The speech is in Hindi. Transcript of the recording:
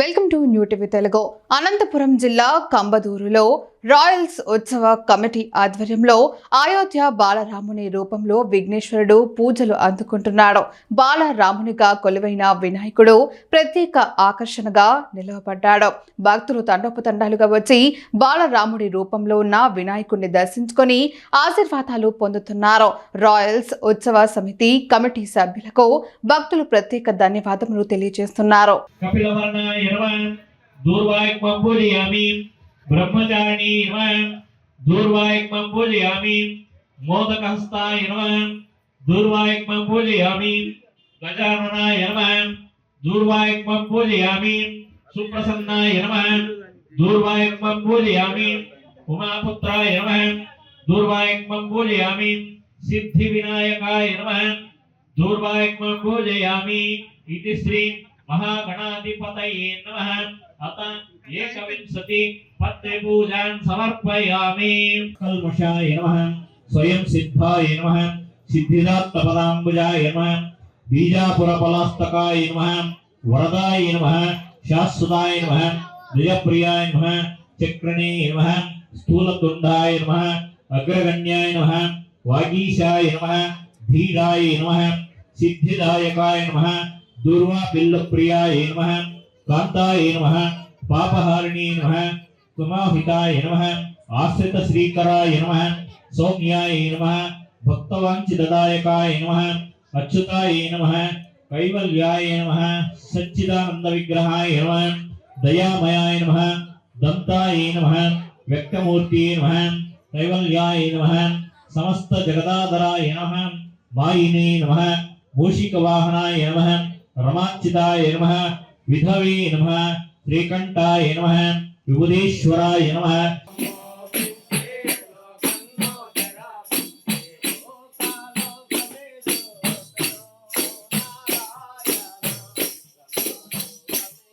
Welcome welcome to new TV Telugu. Anantapuram జిల్లా కంబదూరులో రాయల్స్ ఉత్సవ కమిటీ ఆధ్వర్యంలో అయోధ్య బాలరాముని రూపంలో విఘ్నేశ్వరుడు పూజలు అందుకుంటున్నాడు. బాలరామునిగా కొలువైన వినాయకుడు ప్రత్యేక ఆకర్షణగా నిలవబడ్డాడు. భక్తులు తండోపతండాలుగా వచ్చి బాలరాముడి రూపంలో ఉన్న వినాయకుడిని దర్శించుకొని ఆశీర్వాదాలు పొందుతున్నారు. రాయల్స్ ఉత్సవ సమితి కమిటీ సభ్యులకు భక్తులు ప్రత్యేక ధన్యవాదములు తెలియజేస్తున్నారు. दूर्वायुक्मं पूजयामि ब्रह्मचारिणी नमः दूर्वायुक्मं पूजयामि मोदकहस्ताय नमः दूर्वायुक्मं पूजयामि गजाननाय नमः दूर्वायुक्मं पूजयामि सुप्रसन्नाय नमः दूर्वायुक्मं पूजयामि उमापुत्राय नमः दूर्वायुक्मं पूजयामि सिद्धिविनायकाय नमः दूर्वायुक्मं पूजयामि इति श्री महागणाधिपतये नमः। अत एकविंशति पत्रिपूजान् समर्पयामि। कल्मषाय नमः। स्वयं सिद्धाय नमः। सिद्धिदात्तपदाम्बुजाय नमः। बीजापुरपलास्तकाय नमः। वरदाय नमः। शाश्वताय नमः। जयप्रियाय नमः। चक्रणे नमः। स्थूलतुण्डाय नमः। अग्रगण्याय नमः। वागीशाय नमः। धीराय नमः। सिद्धिदायकाय नमः। दूर्वापिल्लप्रियाय नमः कान्ताय नमः, पापहारिणी नमः समाहिताय नमः आश्रितश्रीकराय नमः, सौम्याय नमः, भक्तवाञ्छितदायकाय नमः, अच्युताय नमः, कैवल्याय नमः, सच्चिदानन्दविग्रहाय नमः, दयामयाय नमः, दन्ताय नमः, व्यक्तमूर्तिये नमः, कैवल्याय नमः समस्तजगदाधराय नमः, मायिने नमः, मूषिकवाहनाय नमः रमाच्युताय नमः विधवे नमः श्रीकंठाय नमः विबुधेश्वराय नमः।